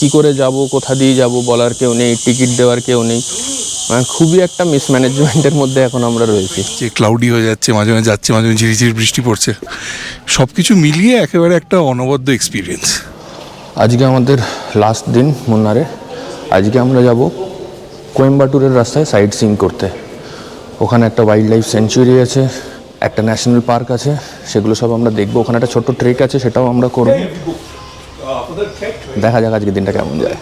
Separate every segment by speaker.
Speaker 1: কি করে যাব কোথা দিয়ে যাব বলার কেউ নেই টিকিট দেওয়ার কেউ নেই। মানে খুবই একটা মিসম্যানেজমেন্টের মধ্যে এখন আমরা রয়েছি।
Speaker 2: যে ক্লাউডি হয়ে যাচ্ছে মাঝে মাঝে যাচ্ছে মাঝে মাঝে ঝিরিঝিরি বৃষ্টি পড়ছে। সব কিছু মিলিয়ে একেবারে একটা অনবদ্য এক্সপিরিয়েন্স
Speaker 1: আজকে আমাদের লাস্ট দিন মুন্নারে। আজকে আমরা যাব কোয়েম্বাটুরের রাস্তায় সাইট সিং করতে। ওখানে একটা ওয়াইল্ড লাইফ সেঞ্চুরি আছে একটা ন্যাশনাল পার্ক আছে সেগুলো সব আমরা দেখব। ওখানে একটা ছোট্ট ট্রেক আছে সেটাও আমরা করব। দেখা যাক আজকে দিনটা কেমন যায়।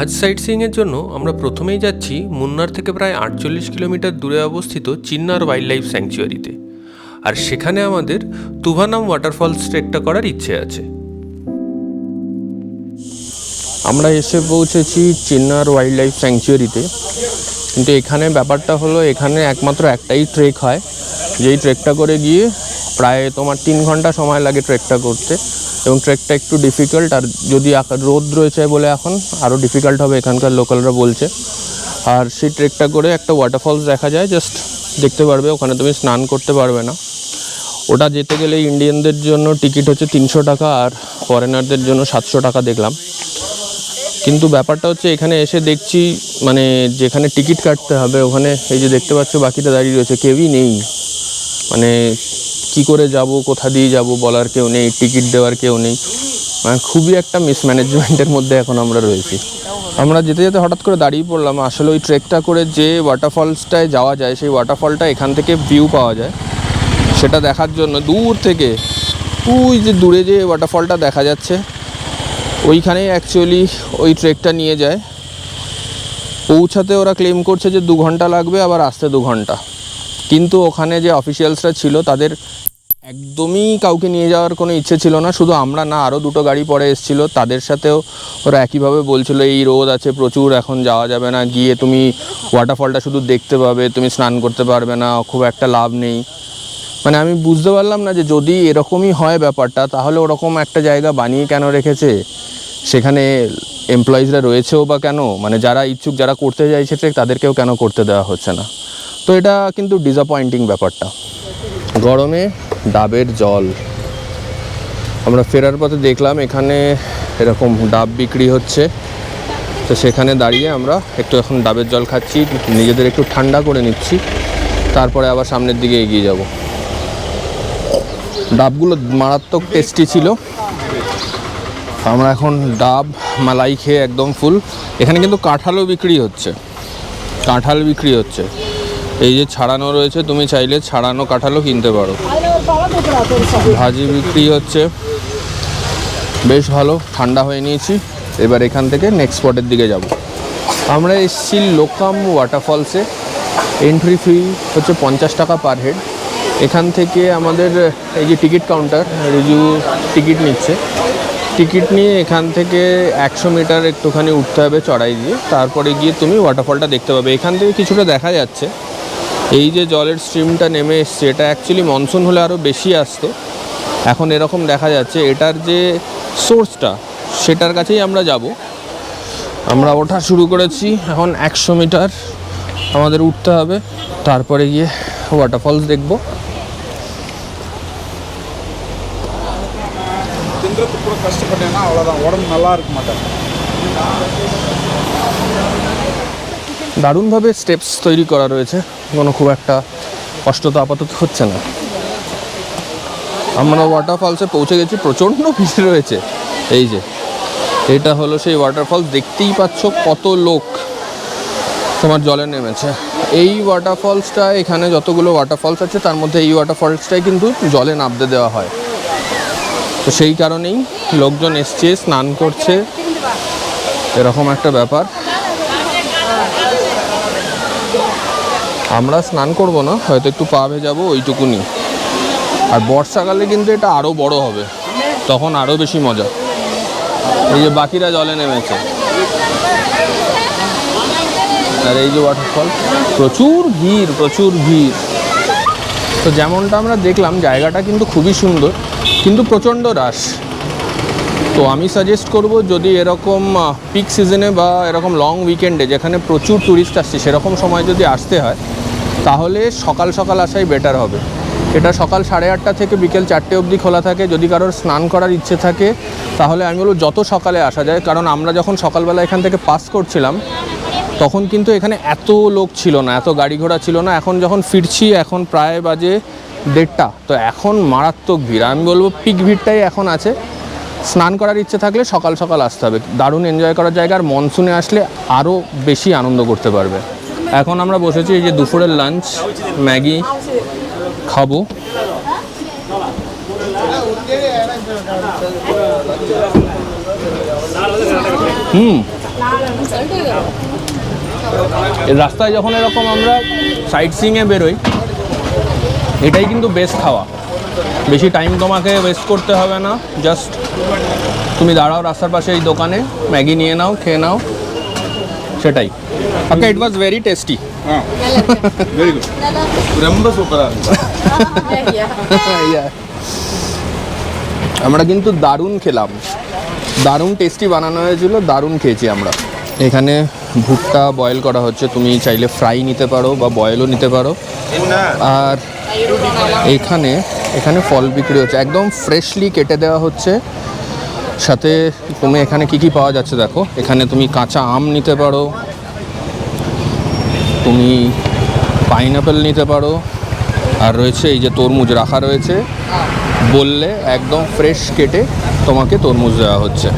Speaker 3: আজ সাইট সিইংয়ের জন্য আমরা প্রথমেই যাচ্ছি মুন্নার থেকে প্রায় আটচল্লিশ কিলোমিটার দূরে অবস্থিত চিন্নার ওয়াইল্ড লাইফ স্যাংচুয়ারিতে আর সেখানে আমাদের তুভানাম ওয়াটারফলস ট্রেকটা করার ইচ্ছে আছে।
Speaker 1: আমরা এসে পৌঁছেছি চিন্নার ওয়াইল্ড লাইফ স্যাংচুয়ারিতে কিন্তু এখানে ব্যাপারটা হলো এখানে একমাত্র একটাই ট্রেক হয়। যেই ট্রেকটা করে গিয়ে প্রায় তোমার তিন ঘণ্টা সময় লাগে ট্রেকটা করতে। এবং ট্রেকটা একটু ডিফিকাল্ট আর যদি রোদ রয়েছে বলে এখন আরও ডিফিকাল্ট হবে এখানকার লোকালরা বলছে। আর সেই ট্রেকটা করে একটা ওয়াটারফলস দেখা যায় জাস্ট দেখতে পারবে, ওখানে তুমি স্নান করতে পারবে না। ওটা যেতে গেলে ইন্ডিয়ানদের জন্য টিকিট হচ্ছে তিনশো টাকা, আর ফরেনারদের জন্য সাতশো টাকা দেখলাম। কিন্তু ব্যাপারটা হচ্ছে এখানে এসে দেখছি মানে যেখানে টিকিট কাটতে হবে, ওখানে এই যে দেখতে পাচ্ছ, বাকিটা দাঁড়িয়ে রয়েছে, কেউই নেই। মানে কি করে যাব, কোথা দিয়ে যাব বলার কেউ নেই, টিকিট দেওয়ার কেউ নেই। মানে খুবই একটা মিসম্যানেজমেন্টের মধ্যে এখন আমরা রয়েছি। আমরা যেতে যেতে হঠাৎ করে দাঁড়িয়ে পড়লাম, আসলে ওই ট্রেকটা করে যে ওয়াটারফলসটায় যাওয়া যায়, সেই ওয়াটারফলটা এখান থেকে ভিউ পাওয়া যায়। সেটা দেখার জন্য দূর থেকে, ওই যে দূরে যে ওয়াটারফলটা দেখা যাচ্ছে ওইখানেই অ্যাকচুয়ালি ওই ট্রেকটা নিয়ে যায়। পৌঁছাতে ওরা ক্লেম করছে যে দু ঘণ্টা লাগবে, আবার আসতে দু ঘণ্টা। কিন্তু ওখানে যে অফিসিয়ালসরা ছিল, তাদের একদমই কাউকে নিয়ে যাওয়ার কোনো ইচ্ছে ছিল না। শুধু আমরা না আরও দুটো গাড়ি পরে এসেছিল। তাদের সাথেও ওরা একইভাবে বলছিল, এই রোদ আছে প্রচুর, এখন যাওয়া যাবে না। গিয়ে তুমি ওয়াটারফলটা শুধু দেখতে পাবে, তুমি স্নান করতে পারবে না, খুব একটা লাভ নেই। মানে আমি বুঝতে পারলাম না যে যদি এরকমই হয় ব্যাপারটা, তাহলে ওরকম একটা জায়গা বানিয়ে কেন রেখেছে? সেখানে এমপ্লয়িজরা রয়েছেও বা কেন? মানে যারা ইচ্ছুক, যারা করতে চাইছে, তাদেরকেও কেন করতে দেওয়া হচ্ছে না? তো এটা কিন্তু ডিসঅ্যাপয়েন্টিং ব্যাপারটা। গরমে ডাবের জল। আমরা ফেরার পথে দেখলাম এখানে এরকম ডাব বিক্রি হচ্ছে। তো সেখানে দাঁড়িয়ে আমরা একটু এখন ডাবের জল খাচ্ছি, নিজেদের একটু ঠান্ডা করে নিচ্ছি। তারপরে আবার সামনের দিকে এগিয়ে যাব। ডাবগুলো মারাত্মক টেস্টি ছিল। আমরা এখন ডাব, মালাই খেয়ে একদম ফুল এখানে কিন্তু কাঁঠালও বিক্রি হচ্ছে। কাঁঠাল বিক্রি হচ্ছে। এই যে ছাড়ানো রয়েছে, তুমি চাইলে ছাড়ানো কাঁঠালও কিনতে পারো। ভাজি বিক্রি হচ্ছে। বেশ ভালো, ঠান্ডা হয়ে নিয়েছি। এবার এখান থেকে নেক্সট স্পটের দিকে যাব। আমরা এসেছি লোকাম ওয়াটারফলসে এন্ট্রি ফি হচ্ছে পঞ্চাশ টাকা পার হেড এখান থেকে আমাদের, এই যে টিকিট কাউন্টার রিজু টিকিট নিচ্ছে। টিকিট নিয়ে এখান থেকে একশো মিটার একটুখানি উঠতে হবে চড়াই দিয়ে। তারপরে গিয়ে তুমি ওয়াটারফলটা দেখতে পাবে। এখান থেকে কিছুটা দেখা যাচ্ছে। এই যে জলের স্ট্রিমটা নেমে এসছে এটা অ্যাকচুয়ালি মনসুন হলে আরও বেশি আসতো এখন এরকম দেখা যাচ্ছে এটার যে সোর্সটা সেটার কাছেই আমরা যাব আমরা ওঠা শুরু করেছি এখন একশো মিটার আমাদের উঠতে হবে তারপরে গিয়ে ওয়াটারফলস দেখব
Speaker 4: தின்றதுக்கு கூட கஷ்டப்பட்டேன்னா அவ்வளோதான் உடம்பு நல்லா இருக்க மாட்டேன்
Speaker 1: দারুণভাবে স্টেপস তৈরি করা রয়েছে। কোনো খুব একটা কষ্ট তো আপাতত হচ্ছে না। আমরা ওয়াটারফলসে পৌঁছে গেছি, প্রচণ্ড ভিড় রয়েছে। এই যে, এটা হলো সেই ওয়াটারফলস দেখতেই পাচ্ছ কত লোক তোমার জলে নেমেছে। এই ওয়াটারফলসটা এখানে যতগুলো ওয়াটারফলস আছে, তার মধ্যে এই ওয়াটারফলসটাই কিন্তু জলে নামতে দেওয়া হয়। তো সেই কারণেই লোকজন এসছে, স্নান করছে। এরকম একটা ব্যাপার। আমরা স্নান করব না, হয়তো একটু পা ভেজাবো, ওইটুকুনি। আর বর্ষাকালে কিন্তু এটা আরও বড় হবে, তখন আরও বেশি মজা। এই যে বাকিরা জলে নেমেছে। আর এই যে ওয়াটারফল প্রচুর ভিড় প্রচুর ভিড়। তো যেমনটা আমরা দেখলাম, জায়গাটা কিন্তু খুবই সুন্দর, কিন্তু প্রচণ্ড রাশ। তো আমি সাজেস্ট করব, যদি এরকম পিক সিজনে বা এরকম লং উইকেন্ডে যেখানে প্রচুর ট্যুরিস্ট আসছে, সেরকম সময় যদি আসতে হয় তাহলে সকাল সকাল আসাই বেটার হবে। এটা সকাল সাড়ে আটটা থেকে বিকেল চারটে অবধি খোলা থাকে। যদি কারোর স্নান করার ইচ্ছে থাকে, তাহলে আমি বলব যত সকালে আসা যায়, কারণ আমরা যখন সকালবেলা এখান থেকে পাস করছিলাম, তখন কিন্তু এখানে এত লোক ছিল না, এত গাড়ি ঘোড়া ছিল না। এখন যখন ফিরছি, এখন প্রায় বাজে দেড়টা। তো এখন মারাত্মক ভিড়। আমি বলব পিক ভিড়টাই এখন আছে। স্নান করার ইচ্ছে থাকলে সকাল সকাল আসতে হবে। দারুণ এনজয় করার জায়গা আর মনসুনে আসলে আরও বেশি আনন্দ করতে পারবে। এখন আমরা বসেছি এই যে দুপুরের লাঞ্চ ম্যাগি খাব। হুম। রাস্তায় যখন এরকম আমরা সাইট সিংয়ে বেরোই, এটাই কিন্তু বেস্ট খাওয়া। বেশি টাইম তোমাকে ওয়েস্ট করতে হবে না জাস্ট তুমি দাঁড়াও রাস্তার পাশে এই দোকানে, ম্যাগি নিয়ে নাও, খেয়ে নাও। সেটাই। Okay it was very
Speaker 4: tasty very good রম্ব super
Speaker 1: আমরা কিন্তু দারুণ খেলাম। দারুণ টেস্টি বানানো হয়েছিল দারুণ খেয়েছি আমরা। এখানে ভুট্টা বয়েল করা হচ্ছে তুমি চাইলে ফ্রাই নিতে পারো বা বয়েলও নিতে পারো। আর এখানে এখানে ফল বিক্রি হচ্ছে একদম ফ্রেশলি কেটে দেওয়া হচ্ছে। সাথে তুমি এখানে কি কি পাওয়া যাচ্ছে দেখো। এখানে তুমি কাঁচা আম নিতে পারো। তুমি পাইনাপেল নিতে পারো। আর রয়েছে এই যে তরমুজ রাখা রয়েছে। বললে একদম ফ্রেশ কেটে তোমাকে তরমুজ দেওয়া হচ্ছে।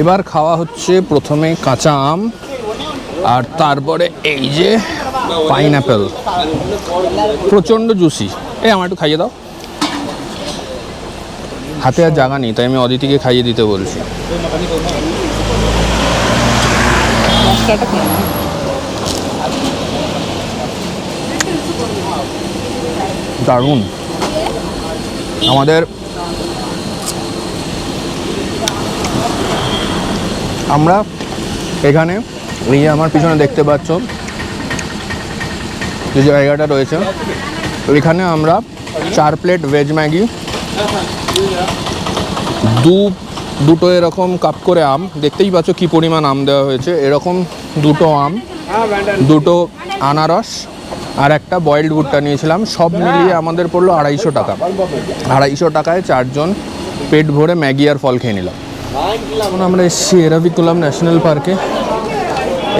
Speaker 1: এবার খাওয়া হচ্ছে প্রথমে কাঁচা আম, আর তারপরে এই যে পাইনাপেল প্রচণ্ড জুসি এই আমার একটু খাইয়ে দাও। হাতে আর জায়গা নেই, তাই আমি অদিতিকে খাইয়ে দিতে বলছি। দারুণ। আমাদের আমরা এখানে এই আমার পিছনে দেখতে পাচ্ছ যে জায়গাটা রয়েছে। এখানে আমরা চার প্লেট ভেজ ম্যাগি দু, দুটো এরকম কাপ করে আম। দেখতেই পাচ্ছ কি পরিমাণ আম দেওয়া হয়েছে। এরকম দুটো আম, দুটো আনারস আর একটা বয়েলড ভুট্টা নিয়েছিলাম। সব মিলিয়ে আমাদের পড়ল আড়াইশো টাকা। আড়াইশো টাকায় চারজন পেট ভরে ম্যাগি আর ফল খেয়ে নিলাম। এখন আমরা এসেছি এরাভিকুলাম ন্যাশনাল পার্কে।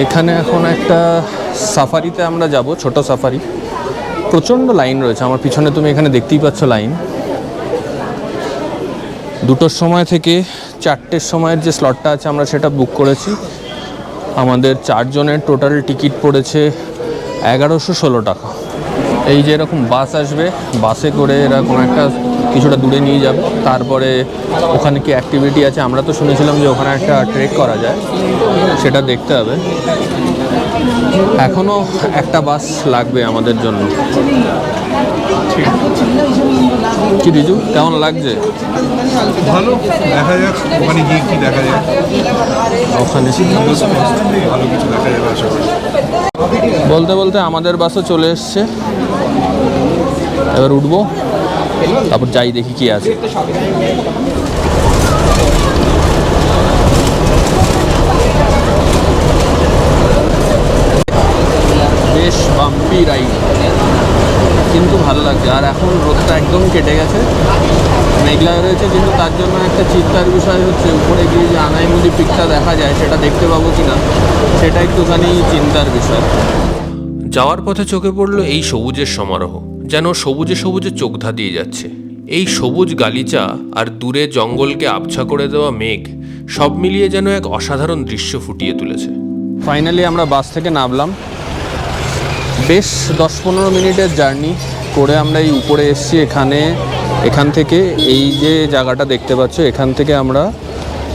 Speaker 1: এখানে এখন একটা সাফারিতে আমরা যাব, ছোট সাফারি। প্রচণ্ড লাইন রয়েছে। আমার পিছনে তুমি এখানে দেখতেই পাচ্ছ লাইন। দুটোর সময় থেকে চারটের সময়ের যে স্লটটা আছে, আমরা সেটা বুক করেছি। আমাদের চারজনের টোটাল টিকিট পড়েছে এগারোশো ষোলো টাকা। এই যে এরকম বাস আসবে বাসে করে এরকম একটা কিছুটা দূরে নিয়ে যাবে। তারপরে ওখানে কি অ্যাক্টিভিটি আছে, আমরা তো শুনেছিলাম যে ওখানে একটা ট্রেক করা যায়, সেটা দেখতে হবে। এখনও একটা বাস লাগবে আমাদের জন্য। কি রিজু কেমন লাগছে?
Speaker 2: ভালো দেখা যাক ওখানে গিয়ে কি দেখা যায়।
Speaker 1: ওখানে
Speaker 2: ভালো কিছু দেখা যাবে আশা করি।
Speaker 1: বলতে বলতে আমাদের বাসও চলে এসছে। এবার উঠবো তারপর যাই দেখি কি আছে। বেশ বাম্পি রাইড কিন্তু ভালো লাগছে। আর এখন রোদটা একদম কেটে গেছে। মেঘলা রয়েছে কিন্তু তার জন্য একটা চিন্তার বিষয় হচ্ছে উপরে গিয়ে যে আনাইমুদি পিকটা দেখা যায় সেটা দেখতে পাবো কিনা সেটা একটুখানি চিন্তার বিষয়।
Speaker 3: যাওয়ার পথে চোখে পড়ল এই সবুজের সমারোহ যেন সবুজে সবুজে চোখ ধাঁধিয়ে যাচ্ছে। এই সবুজ গালিচা আর দূরে জঙ্গলকে আবছা করে দেওয়া মেঘ সব মিলিয়ে যেন এক অসাধারণ দৃশ্য ফুটিয়ে তুলেছে।
Speaker 1: ফাইনালি আমরা বাস থেকে নামলাম। বেশ দশ পনেরো মিনিটের জার্নি করে আমরা এই উপরে এসেছি এখানে, এখান থেকে এই যে জায়গাটা দেখতে পাচ্ছ, এখান থেকে আমরা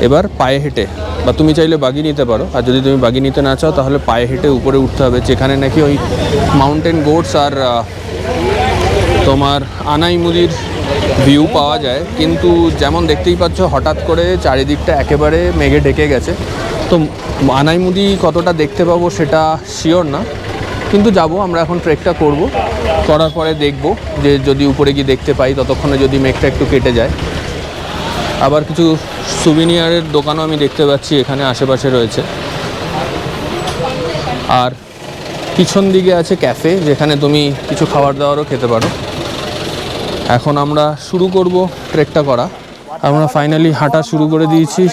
Speaker 1: এবার পায়ে হেঁটে, বা তুমি চাইলে বাগি নিতে পারো, আর যদি তুমি বাগি নিতে না চাও তাহলে পায়ে হেঁটে উপরে উঠতে হবে, যেখানে নাকি ওই মাউন্টেন গোটস আর তোমার আনাইমুদির ভিউ পাওয়া যায়। কিন্তু যেমন দেখতেই পাচ্ছ, হঠাৎ করে চারিদিকটা একেবারে মেঘে ঢেকে গেছে। তো আনাইমুদি কতটা দেখতে পাবো সেটা শিওর না। কিন্তু যাব, আমরা এখন ট্রেকটা করব। করার পরে দেখব যে যদি উপরে গিয়ে দেখতে পাই, ততক্ষণে যদি মেঘটা একটু কেটে যায়। আবার কিছু সুভিনিয়ারের দোকানও আমি দেখতে পাচ্ছি, এখানে আশেপাশে রয়েছে। আর পিছন দিকে আছে ক্যাফে যেখানে তুমি কিছু খাবার দাবারও খেতে পারো। এখন আমরা শুরু করব ট্রেকটা করা। আমরা ফাইনালি হাঁটা শুরু করে দিয়েছি।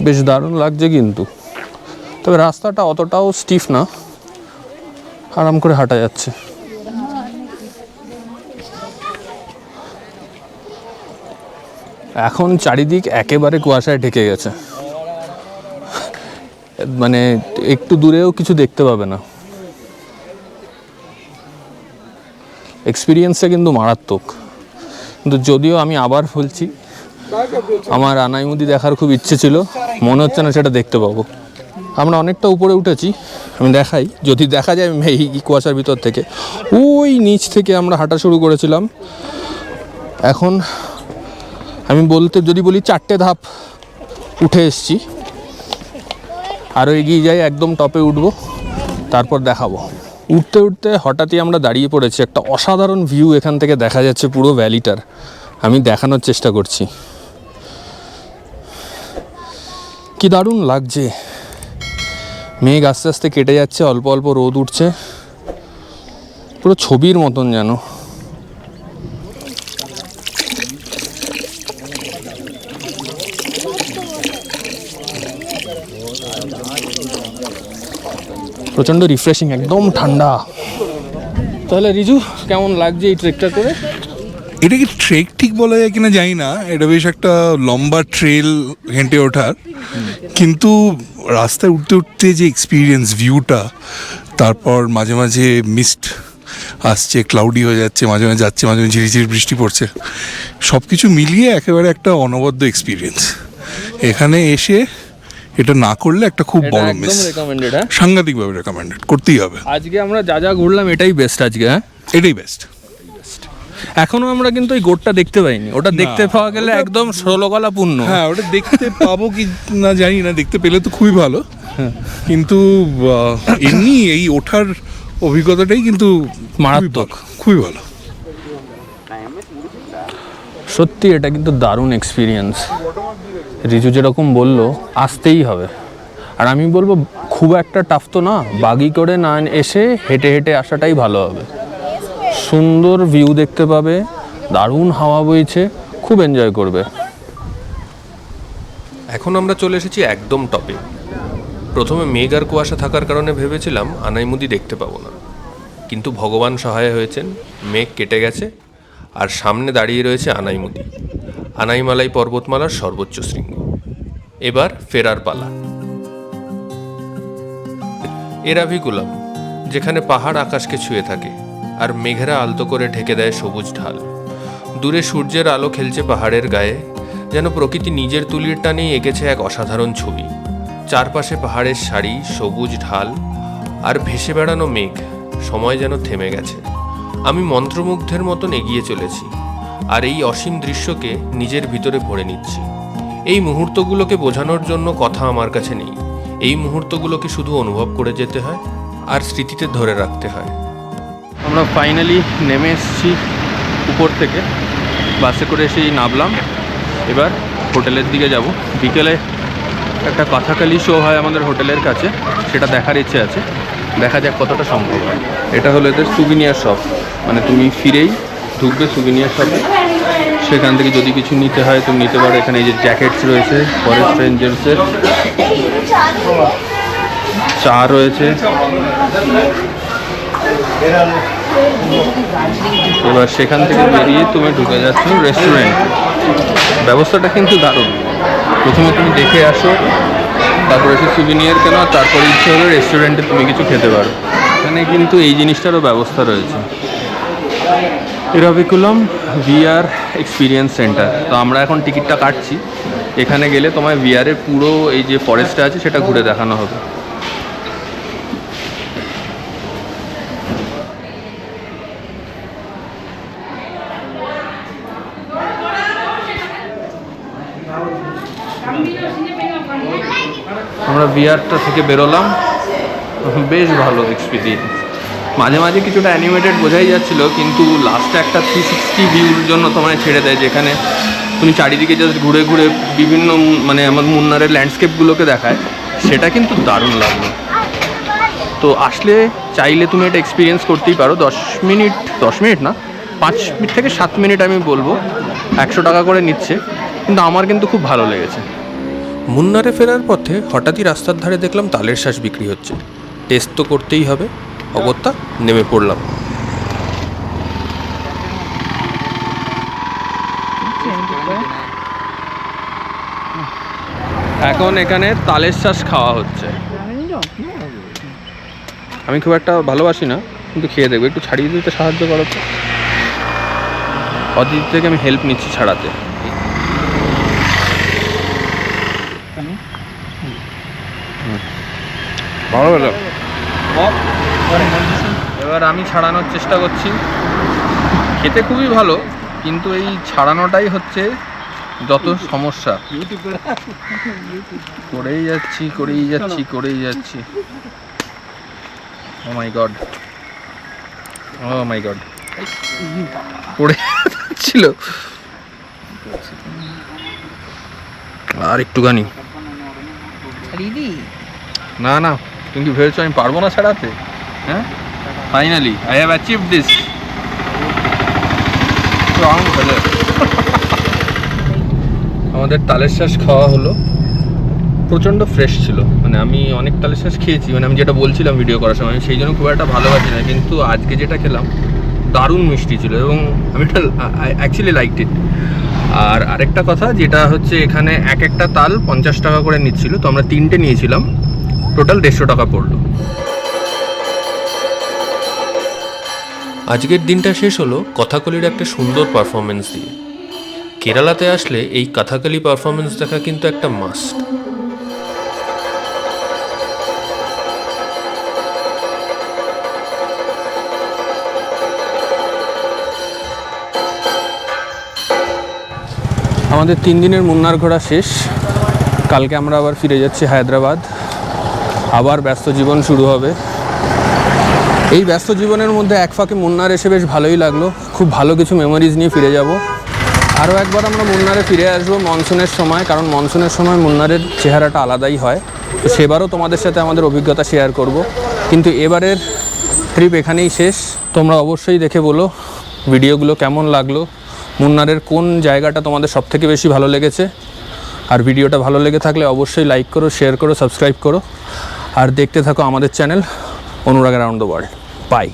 Speaker 1: বেশ দারুণ লাগছে কিন্তু। তবে রাস্তাটা অতটাও স্টিফ না। আরাম করে হাঁটা যাচ্ছে। এখন চারিদিক একেবারে কুয়াশায় ঢেকে গেছে। মানে একটু দূরেও কিছু দেখতে পাবে না। এক্সপিরিয়েন্সটা কিন্তু মারাত্মক। কিন্তু যদিও আমি আবার বলছি, আমার আনাইমুদি দেখার খুব ইচ্ছে ছিল, মনে হচ্ছে না সেটা দেখতে পাবো। আমরা অনেকটা উপরে উঠেছি, আমি দেখাই, যদি দেখা যায় এই কুয়াশার ভিতর থেকে। ওই নিচ থেকে আমরা হাঁটা শুরু করেছিলাম। এখন আমি বলতে, যদি বলি চারটে ধাপ উঠে এসছি আরও এগিয়ে যাই, একদম টপে উঠবো, তারপর দেখাবো। উঠতে উঠতে হঠাৎই আমরা দাঁড়িয়ে পড়েছি, একটা অসাধারণ ভিউ এখান থেকে দেখা যাচ্ছে পুরো ভ্যালিটার আমি দেখানোর চেষ্টা করছি। কি দারুণ লাগছে। মেঘ আস্তে আস্তে কেটে যাচ্ছে, অল্প অল্প রোদ উঠছে। পুরো ছবির মতন যেন। প্রচণ্ড রিফ্রেশিং একদম ঠান্ডা। তাহলে রিজু, কেমন লাগছে এই ট্রেকটা করে?
Speaker 2: এটা কি ট্রেক ঠিক বলা যায় কিনা জানি না, এটা বেশ একটা লম্বা ট্রেল হেঁটে ওঠার। কিন্তু রাস্তায় উঠতে উঠতে যে এক্সপিরিয়েন্স ভিউটা তারপর মাঝে মাঝে মিস্ট আসছে ক্লাউডি হয়ে যাচ্ছে মাঝে মাঝে যাচ্ছে মাঝে মাঝে ঝিরিঝিরি বৃষ্টি পড়ছে সব কিছু মিলিয়ে একেবারে একটা অনবদ্য এক্সপিরিয়েন্স এখানে এসে এটা না করলে একটা খুব বড় মিস
Speaker 1: হ্যাঁ?
Speaker 2: সাংঘাতিকভাবে রেকমেন্ডেড করতেই হবে।
Speaker 1: আজকে আমরা যা যা ঘুরলাম এটাই বেস্ট আজকে হ্যাঁ?
Speaker 2: এটাই বেস্ট
Speaker 1: এখনও আমরা কিন্তু ওই গোটটা দেখতে পাইনি। ওটা দেখতে পাওয়া গেলে একদম ষোলকলা পূর্ণ
Speaker 2: হ্যাঁ ওটা দেখতে পাবো কি না জানি না দেখতে পেলে তো খুবই ভালো। কিন্তু এমনি এই ওঠার অভিজ্ঞতাটাই কিন্তু
Speaker 1: মারাত্মক।
Speaker 2: খুবই ভালো।
Speaker 1: সত্যি এটা কিন্তু দারুণ এক্সপিরিয়েন্স রিজু যেরকম বলল আসতেই হবে। আর আমি বলব খুব একটা টাফ তো না বাগি করে না এসে হেঁটে হেঁটে আসাটাই ভালো হবে। সুন্দর ভিউ দেখতে পাবে, দারুণ হাওয়া বইছে, খুব এনজয় করবে।
Speaker 3: এখন আমরা চলে এসেছি একদম টপে প্রথমে মেঘ আর কুয়াশা থাকার কারণে ভেবেছিলাম আনাইমুদি দেখতে পাবো না। কিন্তু ভগবান সহায় হয়েছেন, মেঘ কেটে গেছে, আর সামনে দাঁড়িয়ে রয়েছে আনাইমুদি। আনাইমালাই পর্বতমালার সর্বোচ্চ শৃঙ্গ। এবার ফেরার পালা। এরাভিকুলাম যেখানে পাহাড় আকাশকে ছুঁয়ে থাকে আর মেঘেরা আলতো করে ঢেকে দেয় সবুজ ঢাল। দূরে সূর্যের আলো খেলছে পাহাড়ের গায়ে, যেন প্রকৃতি নিজের তুলির টানেই এঁকেছে এক অসাধারণ ছবি। চারপাশে পাহাড়ের শাড়ি সবুজ ঢাল আর ভেসে বেড়ানো মেঘ, সময় যেন থেমে গেছে। আমি মন্ত্রমুগ্ধের মতন এগিয়ে চলেছি আর এই অসীম দৃশ্যকে নিজের ভিতরে ভরে নিচ্ছি। এই মুহূর্তগুলোকে বোঝানোর জন্য কথা আমার কাছে নেই। এই মুহূর্তগুলোকে শুধু অনুভব করে যেতে হয় আর স্মৃতিতে ধরে রাখতে হয়।
Speaker 1: আমরা ফাইনালি নেমে এসেছি উপর থেকে। বাসে করে এসেই নামলাম। এবার হোটেলের দিকে যাব। বিকেলে একটা কথাকালি শো হয় আমাদের হোটেলের কাছে। সেটা দেখার ইচ্ছে আছে। দেখা যাক কতটা সম্ভব হয়। এটা হলো এদের সুবিনিয়ার শপ মানে তুমি ফিরেই ঢুকবে সুবিনিয়ার শপে সেখান থেকে যদি কিছু নিতে হয়, তুমি নিতে পারো। এখানে এই যে জ্যাকেটস রয়েছে ফরেস্ট রেঞ্জার্সের চা রয়েছে। এবার সেখান থেকে বেরিয়ে তুমি ঢুকে যাচ্ছ রেস্টুরেন্ট ব্যবস্থাটা কিন্তু দারুণ। প্রথমে তুমি দেখে আসো, তারপরে এসে সুবিনিয়ার কেন তারপর ইচ্ছে হলে রেস্টুরেন্টে তুমি কিছু খেতে পারো। এখানে কিন্তু এই জিনিসটারও ব্যবস্থা রয়েছে। এরাভিকুলাম ভিআর এক্সপিরিয়েন্স সেন্টার তো আমরা এখন টিকিটটা কাটছি। এখানে গেলে তোমায় ভিআরের পুরো এই যে ফরেস্টটা আছে, সেটা ঘুরে দেখানো হবে। বিয়ারটা থেকে বেরোলাম। বেশ ভালো এক্সপিরিয়েন্স মাঝে মাঝে কিছুটা অ্যানিমেটেড বোঝাই যাচ্ছিল, কিন্তু লাস্টে একটা থ্রি সিক্সটি ভিউর জন্য তোমায় ছেড়ে দেয়, যেখানে তুমি চারিদিকে জাস্ট ঘুরে ঘুরে বিভিন্ন মানে আমার মুন্নারের ল্যান্ডস্কেপগুলোকে দেখায়। সেটা কিন্তু দারুণ লাগল। তো আসলে চাইলে তুমি এটা এক্সপিরিয়েন্স করতেই পারো। দশ মিনিট দশ মিনিট না, পাঁচ মিনিট থেকে সাত মিনিট আমি বলব। একশো টাকা করে নিচ্ছে। কিন্তু আমার কিন্তু খুব ভালো লেগেছে।
Speaker 3: মুন্নারে ফেরার পথে হঠাৎই রাস্তার ধারে দেখলাম তালের শ্বাস বিক্রি হচ্ছে। টেস্ট তো করতেই হবে। অগত্যা নেমে পড়লাম।
Speaker 1: এখন এখানে তালের শ্বাস খাওয়া হচ্ছে। আমি খুব একটা ভালোবাসি না, কিন্তু খেয়ে দেখব। একটু ছাড়িয়ে দিতে সাহায্য করো তো। থেকে আমি হেল্প নিচ্ছি ছাড়াতে হুম। ভালো হলো এবার আমি ছাড়ানোর চেষ্টা করছি। খেতে খুবই ভালো কিন্তু এই ছাড়ানোটাই হচ্ছে যত সমস্যা। করেই যাচ্ছি করেই যাচ্ছি করেই যাচ্ছি। ও মাই গড ও মাই গড পড়ে ছিল আর একটুখানি। না না। তুমি কি ভেবেছো আমি পারব না ছাড়াতে? হ্যাঁ? Finally I have achieve this আমাদের তালের শ্বাস খাওয়া হলো। প্রচণ্ড ফ্রেশ ছিল। মানে আমি অনেক তালের শ্বাস খেয়েছি। মানে আমি যেটা বলছিলাম ভিডিও করার সময়, আমি সেই জন্য খুব একটা ভালোবাসি না। কিন্তু আজকে যেটা খেলাম, দারুণ মিষ্টি ছিল এবং আমি এটা অ্যাকচুয়ালি লাইক ইট আর আরেকটা কথা, যেটা হচ্ছে এখানে এক একটা তাল পঞ্চাশ টাকা করে নিচ্ছিল। তো আমরা তিনটে নিয়েছিলাম। টোটাল দেড়শো টাকা পড়ল।
Speaker 3: আজকের দিনটা শেষ হলো কথাকলির একটা সুন্দর পারফরমেন্স দিয়ে। কেরালাতে আসলে এই কথাকলি পারফরমেন্স দেখা কিন্তু একটা মাস্ট
Speaker 1: আমাদের তিন দিনের মুন্নার ঘোরা শেষ। কালকে আমরা আবার ফিরে যাচ্ছি হায়দ্রাবাদ। আবার ব্যস্ত জীবন শুরু হবে। এই ব্যস্ত জীবনের মধ্যে এক ফাঁকে মুন্নার এসে বেশ ভালোই লাগল। খুব ভালো কিছু মেমোরিজ নিয়ে ফিরে যাব। আরও একবার আমরা মুন্নারে ফিরে আসব মনসুনের সময়, কারণ মনসুনের সময় মুন্নারের চেহারাটা আলাদাই হয়। তো সেবারও তোমাদের সাথে আমাদের অভিজ্ঞতা শেয়ার করব। কিন্তু এবারের ট্রিপ এখানেই শেষ। তোমরা অবশ্যই দেখে বলো ভিডিওগুলো কেমন লাগল, মুন্নারের কোন জায়গাটা তোমাদের সবথেকে বেশি ভালো লেগেছে। আর ভিডিওটা ভালো লেগে থাকলে অবশ্যই লাইক করো শেয়ার করো সাবস্ক্রাইব করো। আর দেখতে থাকো আমাদের channel Anurag around the world. Bye